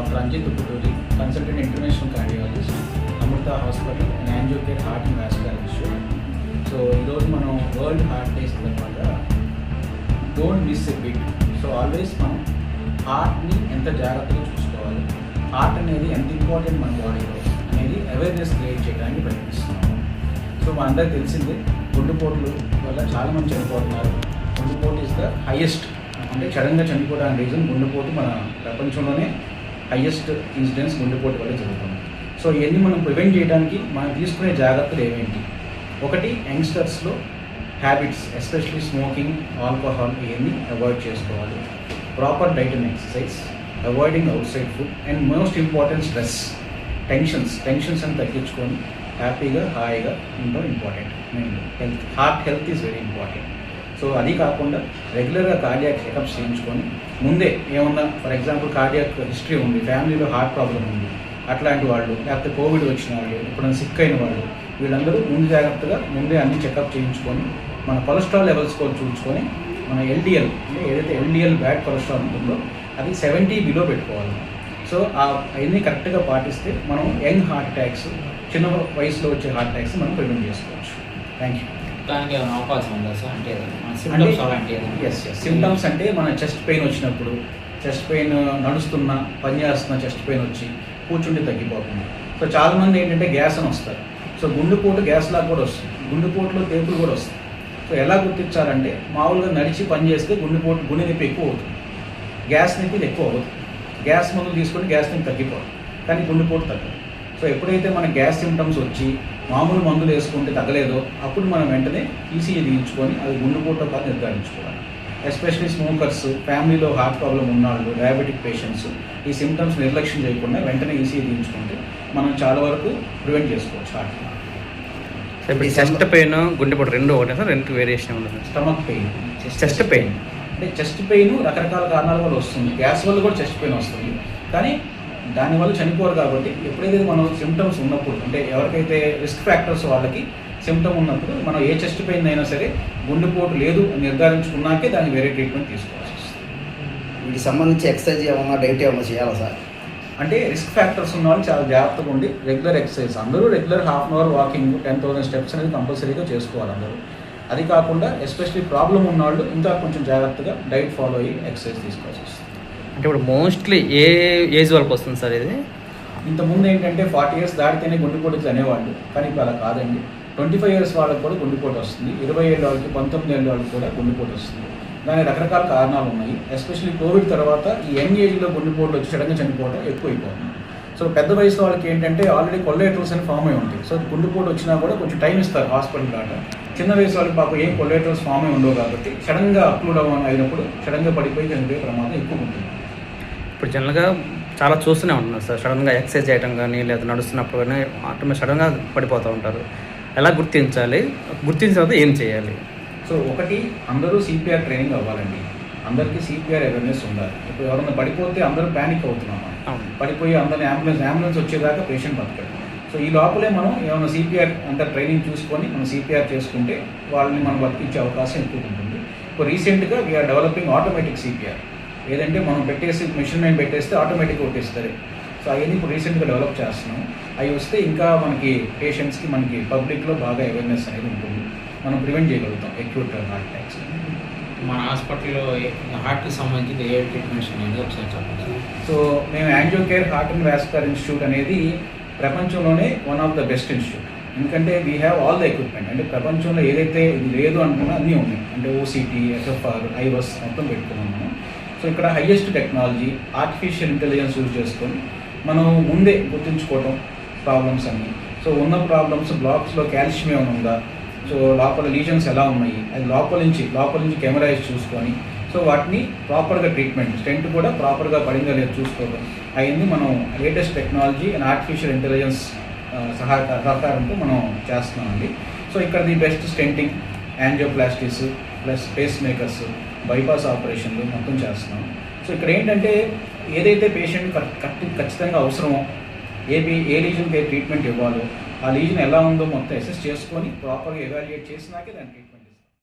Doctor Anjith Puturi consultant international cardiologist Amrita hospital and angiocare heart and vasculologist so ఈరోజు మనం world heart day సందర్భంగా don't miss a bit. So always మనం హార్ట్ని ఎంత జాగ్రత్తగా చూసుకోవాలి హార్ట్ అనేది ఎంత ఇంపార్టెంట్ మన బాడీలో అనేది అవేర్నెస్ క్రియేట్ చేయడానికి ప్రయత్నిస్తున్నాము. సో మనందరికీ తెలిసిందే గుండెపోట్లు వల్ల చాలామంది చనిపోతున్నారు. గుండెపోటు ఇస్ ద హైయెస్ట్ అంటే చడంగా చనిపోవడానికి రీజన్ గుండెపోటు మన ప్రపంచంలోనే హైయెస్ట్ ఇన్సిడెంట్స్ గుండెపోటు వల్ల జరుగుతుంది. సో ఇవన్నీ మనం ప్రివెంట్ చేయడానికి మనం తీసుకునే జాగ్రత్తలు ఏమేంటి? ఒకటి యంగ్స్టర్స్లో హ్యాబిట్స్ ఎస్పెషలీ స్మోకింగ్ ఆల్కహాల్ ఇవన్నీ అవాయిడ్ చేసుకోవాలి. Proper diet and exercise avoiding outside food and most important stress tensions tensions అని తగ్గించుకొని హ్యాపీగా హాయిగా ఉండడం important main health heart health is very important so అది కాకుండా రెగ్యులర్గా కార్డియాక్ చెకప్స్ చేయించుకొని ముందే ఏమన్నా ఫర్ ఎగ్జాంపుల్ కార్డియాక్ హిస్టరీ ఉంది ఫ్యామిలీలో హార్ట్ ప్రాబ్లం ఉంది అట్లాంటి వాళ్ళు లేకపోతే కోవిడ్ వచ్చిన వాళ్ళు ఎప్పుడైనా సిక్ అయిన వాళ్ళు వీళ్ళందరూ ముందు జాగ్రత్తగా ముందే అన్ని చెకప్ చేయించుకొని మన కొలెస్ట్రాల్ లెవెల్స్ కూడా చూసుకొని మన ఎల్డిఎల్ అంటే ఏదైతే ఎల్డిఎల్ బ్యాడ్ కొలెస్ట్రాల్ ఉంటుందో అది సెవెంటీ బిలో పెట్టుకోవాలి. సో ఆ అవన్నీ కరెక్ట్గా పాటిస్తే మనం యంగ్ హార్ట్ అటాక్స్ చిన్న వయసులో వచ్చే హార్ట్ అటాక్స్ మనం ప్రివెంట్ చేసుకోవచ్చు. థ్యాంక్ యూ దానికి ఏమైనా అవకాశం ఉందా సార్? అంటే సిమ్టమ్స్ అలాంటి? ఎస్ సిమ్టమ్స్ అంటే మన చెస్ట్ పెయిన్ వచ్చినప్పుడు చెస్ట్ పెయిన్ నడుస్తున్నా పని చేస్తున్న చెస్ట్ పెయిన్ వచ్చి కూర్చుంటే తగ్గిపోతుంది. సో చాలా మంది ఏంటంటే గ్యాస్ అని వస్తారు. సో గుండెపోటు గ్యాస్ లాగా కూడా వస్తుంది. గుండెపోటులో తేపులు కూడా వస్తాయి. సో ఎలా గుర్తించాలంటే మామూలుగా నడిచి పని చేస్తే గుండెపోటు గుండె నొప్పి ఎక్కువ అవుతుంది. గ్యాస్ నొప్పి ఎక్కువ అవుతుంది. గ్యాస్ మందులు తీసుకొని గ్యాస్ నొప్పి తగ్గిపోతుంది. కానీ గుండెపోటు తగ్గదు. సో ఎప్పుడైతే మన గ్యాస్ సిమ్టమ్స్ వచ్చి మామూలు మందులు వేసుకుంటే తగ్గలేదో అప్పుడు మనం వెంటనే ఈసీజీ తీయించుకొని అది గుండెపోటుతో కాదు నిర్ధారించుకోవాలి. ఎస్పెషలీ స్మోకర్స్ ఫ్యామిలీలో హార్ట్ ప్రాబ్లం ఉన్నవాళ్ళు డయాబెటిక్ పేషెంట్స్ ఈ సిమ్టమ్స్ నిర్లక్ష్యం చేయకుండా వెంటనే ఈసీజీ తీయించుకుంటే మనం చాలా వరకు ప్రివెంట్ చేసుకోవచ్చు హార్ట్ ఇప్పుడు చెస్ట్ పెయిన్ గుండెపోటు రెండు ఒకటే సార్? రెండు వేరియేషన్ ఉండదు స్టమక్ పెయిన్ చెస్ట్ పెయిన్ అంటే చెస్ట్ పెయిన్ రకరకాల కారణాల వల్ల వస్తుంది. గ్యాస్ వల్ల కూడా చెస్ట్ పెయిన్ వస్తుంది. కానీ దానివల్ల చనిపోరు కాబట్టి ఎప్పుడైతే మనం సిమ్టమ్స్ ఉన్నప్పుడు అంటే ఎవరికైతే రిస్క్ ఫ్యాక్టర్స్ వాళ్ళకి సిమ్టమ్ ఉన్నప్పుడు మనం ఏ చెస్ట్ పెయిన్ అయినా సరే గుండెపోటు లేదు అని నిర్ధారించుకున్నాకే దానికి వేరే ట్రీట్మెంట్ తీసుకోవాల్సి వస్తుంది. వీటికి సంబంధించి ఎక్సర్సైజ్ ఏమన్నా డైట్ ఏమన్నా చేయాలా సార్? అంటే రిస్క్ ఫ్యాక్టర్స్ ఉన్న వాళ్ళు చాలా జాగ్రత్తగా ఉండి రెగ్యులర్ ఎక్సర్సైజ్ అందరూ regular half an hour walking ten thousand steps అనేది కంపల్సరీగా చేసుకోవాలి అందరూ. అది కాకుండా ఎస్పెషలీ ప్రాబ్లం ఉన్న వాళ్ళు ఇంకా కొంచెం జాగ్రత్తగా డైట్ ఫాలో అయ్యి ఎక్సర్సైజ్ తీసుకోవాల్సి వస్తుంది. అంటే ఇప్పుడు మోస్ట్లీ ఏ ఏజ్ వరకు వస్తుంది సార్ ఇది? ఇంతకుముందు ఏంటంటే ఫార్టీ ఇయర్స్ దాటితేనే గుండెపోటు అనేవాళ్ళు కానీ ఇప్పుడు అలా కాదండి. ట్వంటీ ఫైవ్ ఇయర్స్ వాళ్ళకి కూడా గుండెపోటు వస్తుంది ఇరవై ఏళ్ళ వాళ్ళకి పంతొమ్మిది ఏళ్ళ వాళ్ళకి కూడా గుండెపోటు వస్తుంది. దానికి రకరకాల కారణాలు ఉన్నాయి. ఎస్పెషల్లీ కోవిడ్ తర్వాత ఈ యంగ్ ఏజ్లో గుండెపోటు వచ్చి సడన్గా చనిపోవడం ఎక్కువైపోతుంది. సో పెద్ద వయసు వాళ్ళకి ఏంటంటే ఆల్రెడీ కొల్లేటర్స్ అని ఫామ్ అయి ఉంటాయి. సో గుండెపోటు వచ్చినా కూడా కొంచెం టైం ఇస్తారు హాస్పిటల్ దాకా. చిన్న వయసు వాళ్ళకి పాపం ఏం కొల్లేటర్స్ ఫామ్ అయి ఉండవు కాబట్టి సడన్గా అప్లూడ్ అవ్వ అయినప్పుడు సడన్గా పడిపోయి చనిపోయే ప్రమాదం ఎక్కువ ఉంటుంది. ఇప్పుడు జనరల్గా చాలా చూస్తూనే ఉంటున్నారు సార్. సడన్గా ఎక్సర్సైజ్ చేయడం కానీ లేదా నడుస్తున్నప్పుడు కానీ ఆటోమేటిక్ సడన్గా పడిపోతూ ఉంటారు. ఎలా గుర్తించాలి? గుర్తించిన తర్వాత ఏం చేయాలి? సో ఒకటి అందరూ సిపిఆర్ ట్రైనింగ్ అవ్వాలండి. అందరికీ సిపిఆర్ అవేర్నెస్ ఉండాలి. ఇప్పుడు ఎవరైనా పడిపోతే అందరూ ప్యానిక్ అవుతున్నాం పడిపోయి అందరిని అంబులెన్స్ అంబులెన్స్ వచ్చేదాకా పేషెంట్ బతకడు సో ఈ లోపలే మనం ఏమైనా సిపిఆర్ అంతా ట్రైనింగ్ చూసుకొని మనం సిపిఆర్ చేసుకుంటే వాళ్ళని మనం బతికించే అవకాశం ఎక్కువ ఉంటుంది. ఇప్పుడు రీసెంట్గా వీఆర్ డెవలపింగ్ ఆటోమేటిక్ సిపిఆర్ ఏదంటే మనం పెట్టేసి మిషన్ మీద పెట్టేస్తే ఆటోమేటిక్గా కొట్టేస్తారు సో అవన్నీ ఇప్పుడు రీసెంట్గా డెవలప్ చేస్తున్నాం. అవి వస్తే ఇంకా మనకి పేషెంట్స్కి మనకి పబ్లిక్లో బాగా అవేర్నెస్ అనేది ఉంటుంది. మనం ప్రివెంట్ చేయగలుగుతాం. అక్యూట్ హార్ట్ అటాక్స్ మన హాస్పిటల్లో హార్ట్కి సంబంధించి ఏ ట్రీట్మెంట్స్ ఉన్నాయో ఒకసారి చెప్పండి. సో మేము angio care heart and vascular institute అనేది ప్రపంచంలోనే one of the best institute. ఎందుకంటే we have all the equipment అంటే ప్రపంచంలో ఏదైతే ఇది లేదు అనుకున్నా అన్నీ ఉన్నాయి. అంటే ఓసీటీ ఎఫ్ఎఫ్ఆర్ ఐవస్ మొత్తం పెట్టుకున్నాం మనం. సో ఇక్కడ highest technology artificial intelligence use చేసుకొని మనం ముందే గుర్తుంచుకోవటం ప్రాబ్లమ్స్ అన్ని. సో ఉన్న ప్రాబ్లమ్స్ బ్లాక్స్లో కాల్షియం ఏమైనా ఉందా? సో లోపల లీజన్స్ ఎలా ఉన్నాయి? అది లోపల నుంచి లోపల నుంచి కెమెరాస్ చూసుకొని సో వాటిని ప్రాపర్గా ట్రీట్మెంట్ స్టెంట్ కూడా ప్రాపర్గా పడిందో లేదు చూసుకోవడం అవన్నీ మనం latest technology and artificial intelligence సహాయ సహకారంతో మనం చేస్తున్నామండి. సో ఇక్కడ the best stenting angioplasties plus pacemakers bypass ఆపరేషన్లు మొత్తం చేస్తున్నాం. సో ఇక్కడ ఏంటంటే ఏదైతే పేషెంట్ ఖచ్చితంగా అవసరమో ఏ ఏ లీజన్కి ఏ ట్రీట్మెంట్ ఇవ్వాలో ఆ లీజన్ ఎలా ఉందో మొత్తం అసెస్ చేసుకొని ప్రాపర్గా ఎవాల్యుయేట్ చేసినాకే దాని ట్రీట్మెంట్